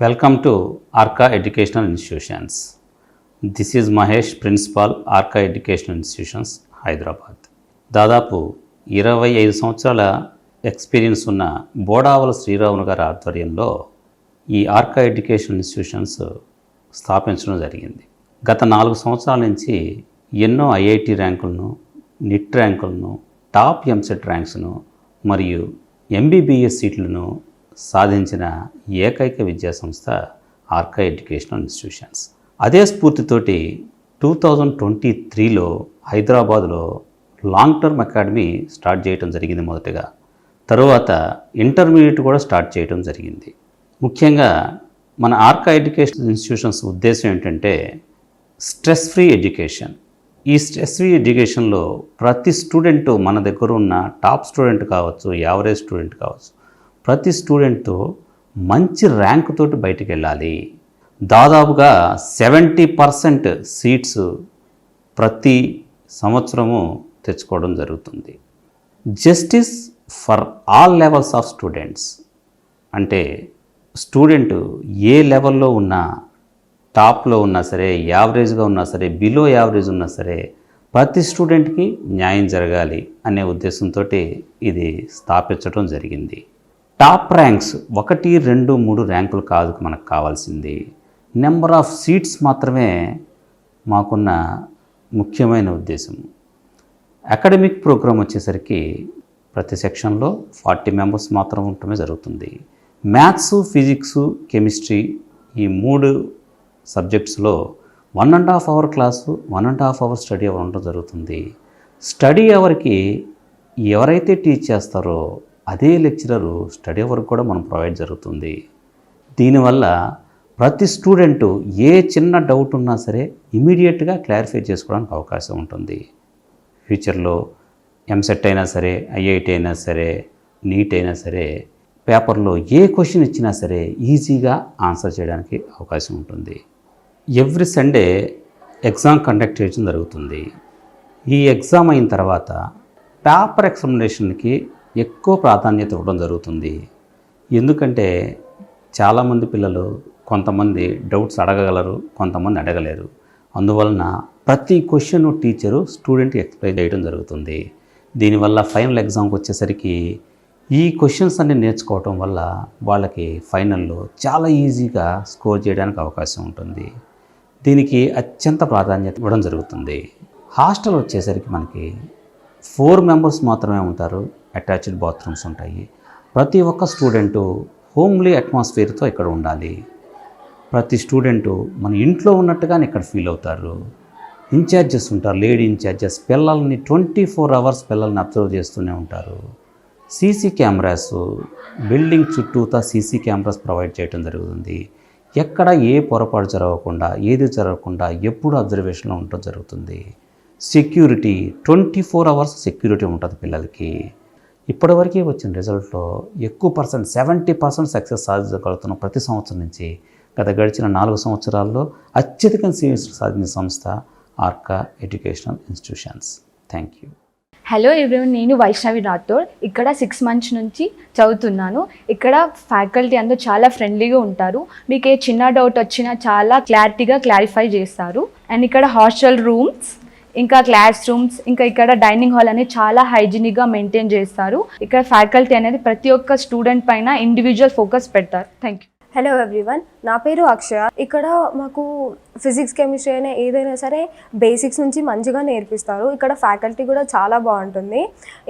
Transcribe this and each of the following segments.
Welcome to Arka educational institutions this is Mahesh principal Arka educational institutions Hyderabad దాదాపు ఇరవై ఐదు సంవత్సరాల experience ఉన్న బోడావల శ్రీరాములు గారి ఆధ్వర్యంలో ఈ ఆర్కా ఎడ్యుకేషనల్ ఇన్స్టిట్యూషన్స్ స్థాపించడం జరిగింది. గత నాలుగు సంవత్సరాల నుంచి ఎన్నో ఐఐటి ర్యాంకులను నిట్ ర్యాంకులను టాప్ ఎంసెట్ ర్యాంక్స్ను మరియు ఎంబీబీఎస్ సీట్లను సాధించిన ఏకైక విద్యా సంస్థ ఆర్కా ఎడ్యుకేషనల్ ఇన్స్టిట్యూషన్స్. అదే స్ఫూర్తితోటి టూ థౌజండ్ ట్వంటీ త్రీలో హైదరాబాద్లో లాంగ్ టర్మ్ అకాడమీ స్టార్ట్ చేయడం జరిగింది మొదటగా. తరువాత ఇంటర్మీడియట్ కూడా స్టార్ట్ చేయడం జరిగింది. ముఖ్యంగా మన ఆర్కా ఎడ్యుకేషన్ ఇన్స్టిట్యూషన్స్ ఉద్దేశం ఏంటంటే స్ట్రెస్ ఫ్రీ ఎడ్యుకేషన్. ఈ స్ట్రెస్ ఫ్రీ ఎడ్యుకేషన్లో ప్రతి స్టూడెంట్ మన దగ్గర ఉన్న టాప్ స్టూడెంట్ కావచ్చు యావరేజ్ స్టూడెంట్ కావచ్చు ప్రతి స్టూడెంట్తో మంచి ర్యాంక్ తోటి బయటికి వెళ్ళాలి దాదాపుగా సెవెంటీ పర్సెంట్ సీట్స్ ప్రతి సంవత్సరము తెచ్చుకోవడం జరుగుతుంది. Justice for all levels of students అంటే స్టూడెంట్ ఏ లెవెల్లో ఉన్నా టాప్లో ఉన్నా సరే యావరేజ్గా ఉన్నా సరే బిలో యావరేజ్ ఉన్నా సరే ప్రతి స్టూడెంట్కి న్యాయం జరగాలి అనే ఉద్దేశంతో ఇది స్థాపించడం జరిగింది. టాప్ ర్యాంక్స్ ఒకటి రెండు మూడు ర్యాంకులు కాదు మనకు కావాల్సింది. నెంబర్ ఆఫ్ సీట్స్ మాత్రమే మాకున్న ముఖ్యమైన ఉద్దేశం. అకాడమిక్ ప్రోగ్రాం వచ్చేసరికి ప్రతి సెక్షన్లో ఫార్టీ మెంబర్స్ మాత్రం ఉండటమే జరుగుతుంది. మ్యాథ్స్ ఫిజిక్స్ కెమిస్ట్రీ ఈ మూడు సబ్జెక్ట్స్లో one and half hour class one and half hour study hour ఉండడం జరుగుతుంది. స్టడీ అవర్కి ఎవరైతే టీచ్ చేస్తారో అదే లెక్చరరు స్టడీ అవర్ కూడా మనం ప్రొవైడ్ జరుగుతుంది. దీనివల్ల ప్రతి స్టూడెంటు ఏ చిన్న డౌట్ ఉన్నా సరే ఇమీడియట్గా క్లారిఫై చేసుకోవడానికి అవకాశం ఉంటుంది. ఫ్యూచర్లో ఎంసెట్ అయినా సరే ఐఐటి అయినా సరే నీట్ అయినా సరే పేపర్లో ఏ క్వశ్చన్ ఇచ్చినా సరే ఈజీగా ఆన్సర్ చేయడానికి అవకాశం ఉంటుంది. ఎవ్రీ సండే ఎగ్జామ్ కండక్ట్ చేయడం జరుగుతుంది. ఈ ఎగ్జామ్ అయిన తర్వాత పేపర్ ఎక్సామినేషన్కి ఎక్కువ ప్రాధాన్యత ఇవ్వడం జరుగుతుంది. ఎందుకంటే చాలామంది పిల్లలు కొంతమంది డౌట్స్ అడగగలరు కొంతమంది అడగలేరు. అందువలన ప్రతి క్వశ్చన్ టీచరు స్టూడెంట్కి ఎక్స్ప్లెయిన్ చేయడం జరుగుతుంది. దీనివల్ల ఫైనల్ ఎగ్జామ్కి వచ్చేసరికి ఈ క్వశ్చన్స్ అన్ని నేర్చుకోవటం వల్ల వాళ్ళకి ఫైనల్లో చాలా ఈజీగా స్కోర్ చేయడానికి అవకాశం ఉంటుంది. దీనికి అత్యంత ప్రాధాన్యత ఇవ్వడం జరుగుతుంది. హాస్టల్ వచ్చేసరికి మనకి ఫోర్ మెంబర్స్ మాత్రమే ఉంటారు. అటాచ్డ్ బాత్రూమ్స్ ఉంటాయి. ప్రతి ఒక్క స్టూడెంటు హోమ్లీ అట్మాస్ఫియర్తో ఇక్కడ ఉండాలి. ప్రతి స్టూడెంటు మన ఇంట్లో ఉన్నట్టుగానే ఇక్కడ ఫీల్ అవుతారు. ఇన్ఛార్జెస్ ఉంటారు. లేడీ ఇన్ఛార్జెస్ పిల్లల్ని ట్వంటీ ఫోర్ అవర్స్ పిల్లల్ని అబ్జర్వ్ చేస్తూనే ఉంటారు. సీసీ కెమెరాస్ బిల్డింగ్ చుట్టూతా సీసీ కెమెరాస్ ప్రొవైడ్ చేయడం జరుగుతుంది. ఎక్కడ ఏ పొరపాటు జరగకుండా ఏది జరగకుండా ఎప్పుడు అబ్జర్వేషన్లో ఉండటం జరుగుతుంది. Security twenty four hours security ఉంటుంది పిల్లలకి. ఇప్పటివరకే వచ్చిన రిజల్ట్లో ఎక్కువ పర్సెంట్ సెవెంటీ పర్సెంట్ సక్సెస్ సాధించగలుగుతున్నాం ప్రతి సంవత్సరం నుంచి గత గడిచిన నాలుగు సంవత్సరాల్లో అత్యధిక సీట్స్ సాధించిన సంస్థ Arka educational institutions. Thank you. Hello everyone నేను వైష్ణవి రాథోడ్. ఇక్కడ సిక్స్ మంత్స్ నుంచి చదువుతున్నాను. ఇక్కడ ఫ్యాకల్టీ అందరూ చాలా ఫ్రెండ్లీగా ఉంటారు. మీకు ఏ చిన్న డౌట్ వచ్చినా చాలా క్లారిటీగా క్లారిఫై చేస్తారు. అండ్ ఇక్కడ హాస్టల్ రూమ్స్ ఇంకా క్లాస్ రూమ్స్ ఇంకా ఇక్కడ డైనింగ్ హాల్ అనేది చాలా హైజీనిక్గా మెయింటైన్ చేస్తారు. ఇక్కడ ఫ్యాకల్టీ అనేది ప్రతి ఒక్క స్టూడెంట్ పైన ఇండివిజువల్ ఫోకస్ పెడతారు. థ్యాంక్ యూ హలో ఎవ్రీవన్ నా పేరు అక్షయ. ఇక్కడ మాకు ఫిజిక్స్ కెమిస్ట్రీ అయినా ఏదైనా సరే బేసిక్స్ నుంచి మంచిగా నేర్పిస్తారు. ఇక్కడ ఫ్యాకల్టీ కూడా చాలా బాగుంటుంది.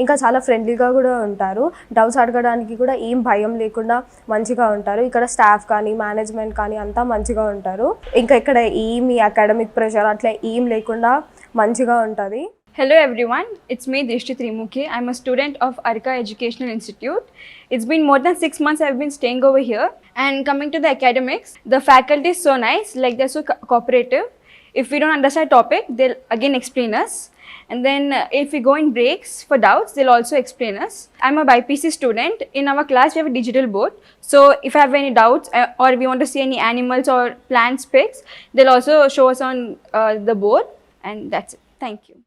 ఇంకా చాలా ఫ్రెండ్లీగా కూడా ఉంటారు. డౌట్స్ అడగడానికి కూడా ఏం భయం లేకుండా మంచిగా ఉంటారు. ఇక్కడ స్టాఫ్ కానీ మేనేజ్మెంట్ కానీ అంతా మంచిగా ఉంటారు. ఇంకా ఇక్కడ ఏమి అకాడమిక్ ప్రెషర్ అట్లా ఏం లేకుండా మంచిగా ఉంటుంది Hello everyone, it's me Drishti Trimukhi. I'm a student of Arka Educational Institute. It's been more than six months I've been staying over here. And coming to the academics, the faculty is so nice, like they're so co- cooperative. If we don't understand a topic, they'll again explain us. And then uh, if we go in breaks for doubts, they'll also explain us. I'm a BIPC student. In our class, we have a digital board. So if I have any doubts uh, or we want to see any animals or plants pics, they'll also show us on uh, the board. And that's it. Thank you.